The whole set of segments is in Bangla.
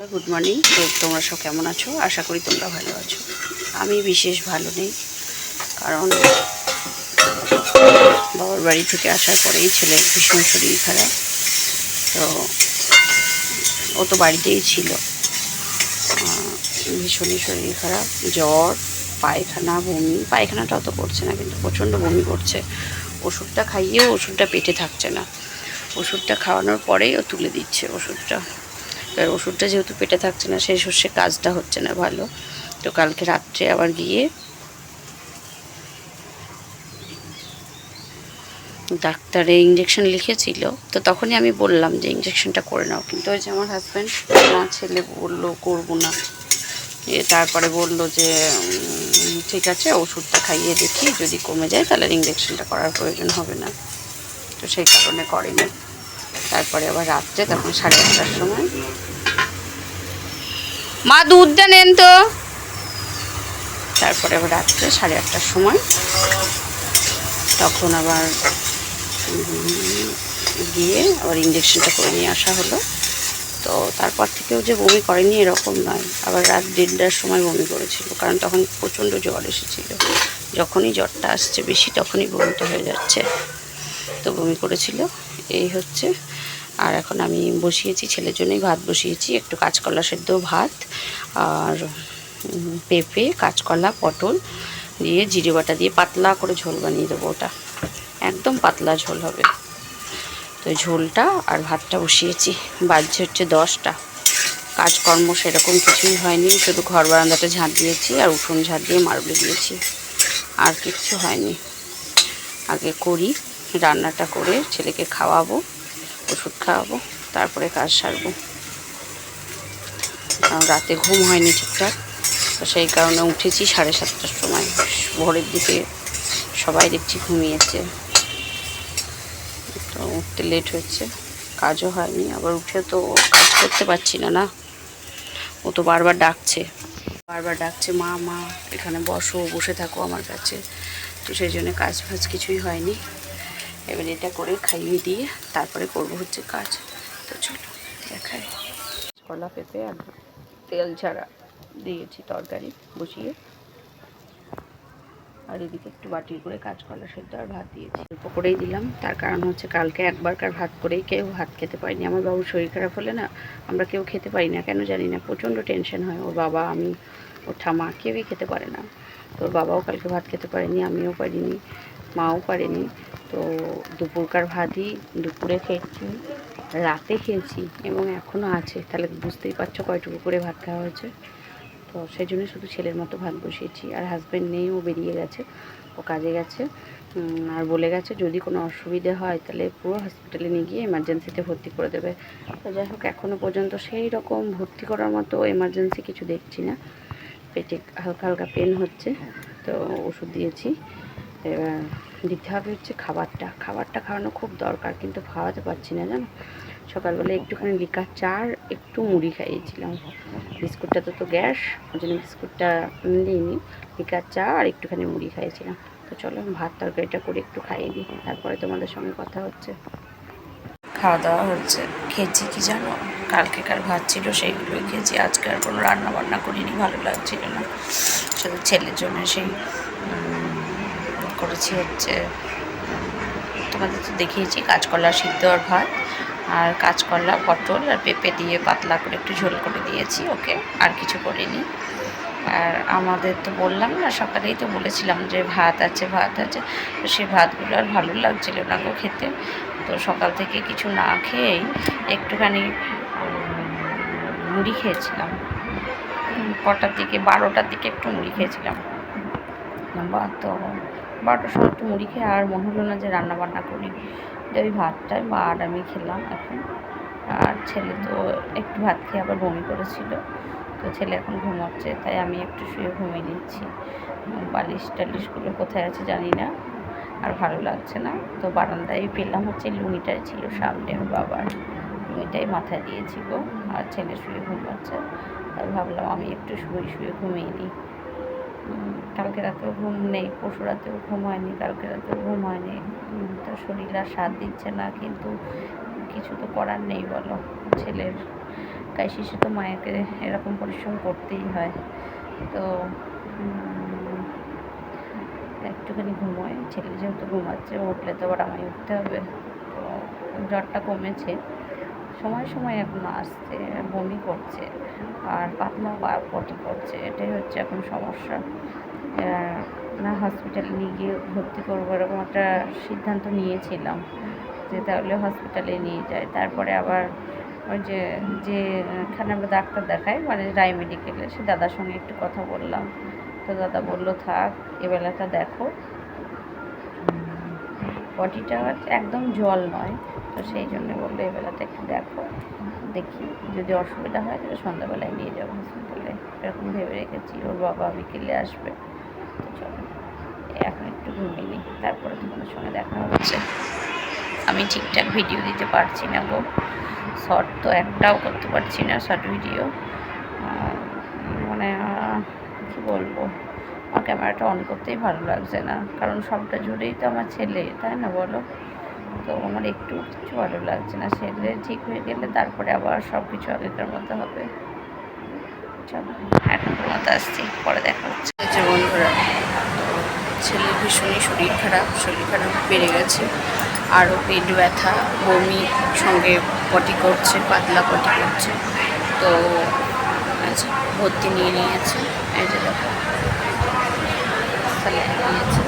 গুড মর্নিং তো তোমরা সব কেমন আছো? আশা করি তোমরা ভালো আছো। আমি বিশেষ ভালো নেই, কারণ বাবার বাড়ি থেকে আসার পরেই ছেলে ভীষণ শরীর খারাপ। তো ও তো বাড়িতেই ছিল। ভীষণই শরীর খারাপ, জ্বর, পায়খানা, বমি। পায়খানাটাও তো করছে না, কিন্তু প্রচণ্ড বমি করছে। ওষুধটা খাইয়েও ওষুধটা পেটে থাকছে না। ওষুধটা খাওয়ানোর পরেই ও তুলে দিচ্ছে ওষুধটা। এবার ওষুধটা যেহেতু পেটে থাকছে না, সেই সর্ষে কাজটা হচ্ছে না ভালো। তো কালকে রাত্রে আবার গিয়ে ডাক্তারে ইঞ্জেকশন লিখেছিল। তো তখনই আমি বললাম যে ইঞ্জেকশনটা করে নাও। কিন্তু ওই যে আমার হাজব্যান্ড না ছেলে বলল, করব না। এ তারপরে বলল যে ঠিক আছে, ওষুধটা খাইয়ে দেখি। যদি কমে যায়, তাহলে ইঞ্জেকশনটা করার প্রয়োজন হবে না। তো সেই কারণে করেনি। তারপরে আবার রাত্রে তখন সাড়ে আটটার সময়। মা দুধটা নেন তো। তারপরে আবার রাত্রে সাড়ে আটটার সময়। তখন আবার গিয়ে আবার ইঞ্জেকশনটা করে নিয়ে আসা হলো। তো তারপর থেকেও যে বমি করেনি এরকম নয়। আবার রাত দেড়টার সময় বমি করেছিল কারণ তখন প্রচণ্ড জ্বর এসেছিল। যখনই জ্বরটা আসছে বেশি তখনই বমিটা হয়ে যাচ্ছে। তো বমি করেছিল। এই হচ্ছে আর এখন আমি বসিয়েছি, ছেলের জন্যই ভাত বসিয়েছি, একটু কাঁচকলা সেদ্ধ ভাত আর পেঁপে, কাঁচকলা, পটল দিয়ে জিরে বাটা দিয়ে পাতলা করে ঝোল বানিয়ে দেবো ওটা। একদম পাতলা ঝোল হবে। তো ঝোলটা আর ভাতটা বসিয়েছি। বাজছে হচ্ছে দশটা। কাজকর্ম সেরকম কিছুই হয়নি, শুধু ঘর বারান্দাটা ঝাঁট দিয়েছি আর উঠোন ঝাঁট দিয়ে মারুলে দিয়েছি। আর কিচ্ছু হয়নি। আগে করি, রান্নাটা করে ছেলেকে খাওয়াবো। ওষুধ খাওয়াবো, তারপরে কাজ সারবো। কারণ রাতে ঘুম হয়নি ঠিকঠাক, তো সেই কারণে উঠেছি সাড়ে সাতটার সময়। ভোরের দিকে সবাই দেখছি ঘুমিয়েছে। তো উঠতে লেট হচ্ছে কাজও হয়নি, আবার উঠে তো কাজ করতে পারছি না না। ও তো বারবার ডাকছে বারবার ডাকছে, মা মা, এখানে বসো, বসে থাকো আমার কাছে। তো সেই জন্য কাজ ফাজ কিছুই হয়নি। এবার এটা করে খাইয়ে দিয়ে তারপরে করব হচ্ছে কাজ। তো চলো, দেখাই। কলা পেঁপে আর তেল ছাড়া দিয়েছি তরকারি বসিয়ে। আর এদিকে একটু বাটির করে কাঁচকলা সেদ্ধ আর ভাত দিয়েছি। অল্প করেই দিলাম, তার কারণ হচ্ছে কালকে একবারকার ভাত করেই কেউ ভাত খেতে পারিনি। আমার বাবুর শরীর খারাপ হলে না আমরা কেউ খেতে পারি না, কেন জানি না, প্রচণ্ড টেনশন হয়। ওর বাবা, আমি, ওর ঠামা কেউই খেতে পারে না। তো ওর বাবাও কালকে ভাত খেতে পারেনি, আমিও পারিনি। মাও পারেনি তো দুপুরকার ভাতই দুপুরে খেয়েছি, রাতে খেয়েছি এবং এখনও আছে। তাহলে বুঝতেই পারছ কয়টুকু করে ভাত খাওয়া হয়েছে। তো সেই জন্য শুধু ছেলের মতো ভাত বসিয়েছি। আর হাজব্যান্ড নেই, ও বেরিয়ে গেছে, ও কাজে গেছে। আর বলে গেছে, যদি কোনো অসুবিধে হয়, তাহলে পুরো হসপিটালে নিয়ে গিয়ে এমার্জেন্সিতে ভর্তি করে দেবে। তো যাই হোক এখনও পর্যন্ত সেই রকম ভর্তি করার মতো এমার্জেন্সি কিছু দেখছি না। পেটে হালকা হালকা পেন হচ্ছে, তো ওষুধ দিয়েছি। দিতে হবে হচ্ছে খাবারটা। খাবারটা খাওয়ানো খুব দরকার, কিন্তু খাওয়াতে পারছি না, জানো? সকালবেলা একটুখানি লিকার চা আর একটু মুড়ি খাইয়েছিলাম। বিস্কুটটা তো তো গ্যাস ওই জন্য বিস্কুটটা দিইনি। লিকার চা আর একটুখানি মুড়ি খাইয়েছিলাম। তো চলো, ভাত তরকারিটা করে একটু খাইয়ে দিই, তারপরে তোমাদের সঙ্গে কথা হচ্ছে। খাওয়া দাওয়া হচ্ছে। খেয়েছি কি জানো? কালকেকার ভাত ছিল, সেইগুলোই খেয়েছি। আজকে আর কোনো রান্না বান্না করিনি, ভালো লাগছিল না। শুধু ছেলের জন্য সেই করেছি হচ্ছে, তোমাদের তো দেখিয়েছি কাঁচকলা সিদ্ধ আর ভাত, আর কাঁচকলা, পটল আর পেঁপে দিয়ে পাতলা করে একটু ঝোল করে দিয়েছি, ওকে? আর কিছু করিনি। আর আমাদের তো বললাম না, সকালেই তো বলেছিলাম যে ভাত আছে ভাত আছে, তো সেই ভাতগুলো আর ভালো লাগছিল না গো খেতে। তো সকাল থেকে কিছু না খেয়েই একটুখানি মুড়ি খেয়েছিলাম। কটার দিকে, বারোটার দিকে একটু মুড়ি খেয়েছিলাম। তো বারোটার সময় একটু মুড়ি খেয়ে আর মনে হলো না যে রান্না বান্না করি। যে ওই ভাতটাই মা আর আমি খেলাম এখন। আর ছেলে তো একটু ভাত খেয়ে আবার বমি করেছিল। তো ছেলে এখন ঘুমাচ্ছে, তাই আমি একটু শুয়ে ঘুমিয়ে নিচ্ছি। বালিশ টালিশগুলো কোথায় আছে জানি না, আর ভালো লাগছে না। তো বারান্দায় পেলাম হচ্ছে লুঙিটাই ছিল সামনে ওর বাবার। লুঙিটাই মাথায় দিয়েছি গো, আর ছেলে শুয়ে ঘুমাচ্ছে। তাই ভাবলাম আমি একটু শুয়ে শুয়ে ঘুমিয়ে নিই। কালকে রাতেও ঘুম নেই, পরশু রাতেও ঘুম হয়নি, কালকে রাতেও ঘুম হয়নি। তো শরীর আর সাথ দিচ্ছে না, কিন্তু কিছু তো করার নেই বলো। ছেলের তাই শিশু তো মায়েকে এরকম পরিশ্রম করতেই হয়। তো একটুখানি ঘুমোয় ছেলে যেহেতু ঘুমাচ্ছে, উঠলে তো আবার আমায় উঠতে হবে। তো জ্বরটা কমেছে। সময় সময় এখন আসছে, বমি করছে আর পাতলা পটি করছে, এটাই হচ্ছে এখন সমস্যা। না হসপিটালে নিয়ে গিয়ে ভর্তি করব এরকম একটা সিদ্ধান্ত নিয়েছিলাম যে তাহলে হসপিটালে নিয়ে যায় তারপরে আবার ওই যে যেখানে আমরা ডাক্তার দেখাই মানে রায় মেডিকেলে সে দাদার সঙ্গে একটু কথা বললাম। তো দাদা বলল, থাক, এবেলাটা দেখো। বডিটা একদম জল নয়। তো সেই জন্য বলল এবেলাটা একটু দেখো, দেখি। যদি অসুবিধা হয়, তাহলে সন্ধ্যাবেলায় নিয়ে যাব হসপিটালে এরকম ভেবে রেখেছি, ওর বাবা বিকেলে আসবে। তো চলো, এখন একটু ঘুমিয়ে নিই, তারপরে তোমাদের সঙ্গে দেখা হচ্ছে। আমি ঠিকঠাক ভিডিও দিতে পারছি না গো। শর্ট তো একটাও করতে পারছি না, শর্ট ভিডিও মানে কি বলব? আমার ক্যামেরাটা অন করতেই ভালো লাগছে না, কারণ সবটা জুড়েই তো আমার ছেলে, তাই না বলো? তো আমার একটু কিছু ভালো লাগছে না। ছেলে ঠিক হয়ে গেলে তারপরে আবার সব কিছু আগেকার মতো হবে। চলো, এখন তোমাতে আসছি, পরে দেখা হচ্ছে। বন্ধুরা, ছেলের ভীষণই শরীর খারাপ শরীর খারাপ বেড়ে গেছে। আরও পেট ব্যথা, বমি, সঙ্গে পটি করছে, পাতলা পটি করছে। তো আচ্ছা ভর্তি নিয়ে নিয়েছে। এই যে দেখো, তাহলে নিয়েছে।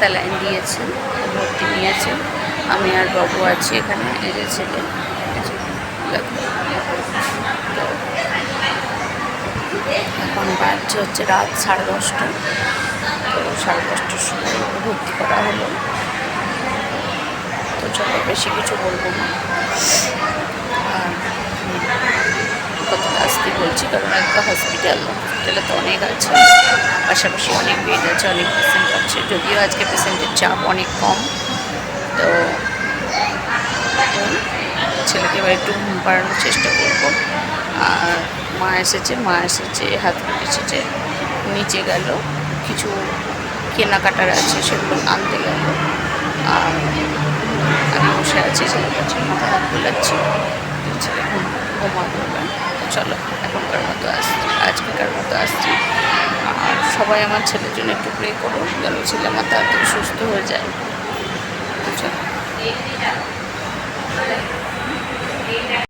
স্যালাইন দিয়েছে, ভর্তি নিয়েছে। আমি আর বাবু আছি এখানে যে ছেলে। এখন বাজছে হচ্ছে রাত সাড়ে দশটা। তো সাড়ে দশটার সময় ভর্তি করা হলো। তো চলো, বেশি কিছু বলব না। আর আসতে বলছি, কারণ একটা হসপিটাল হসপিটালে তো অনেক আছে। পাশাপাশি অনেক বেড আছে, অনেক পেশেন্ট আছে। যদিও আজকে পেশেন্টের চাপ অনেক কম। তো ছেলেকে এবার একটু ঘুম পাড়ানোর চেষ্টা করব। আর মা এসেছে মা এসেছে, হাত এসেছে, নিচে গেল। কিছু কেনাকাটার আছে, সেগুলো আনতে গেল। আর আমি বসে আছি ছেলের কাছে মাথা হাত বোলাচ্ছি। ছেলে ঘুম ঘুমাবে। চলো, এখনকার মতো আসছি, আজকেকার মতো আসছি। আর সবাই আমার ছেলের জন্য একটু প্রে করো যেন ছেলে আমার তাড়াতাড়ি সুস্থ হয়ে যায়। চলো।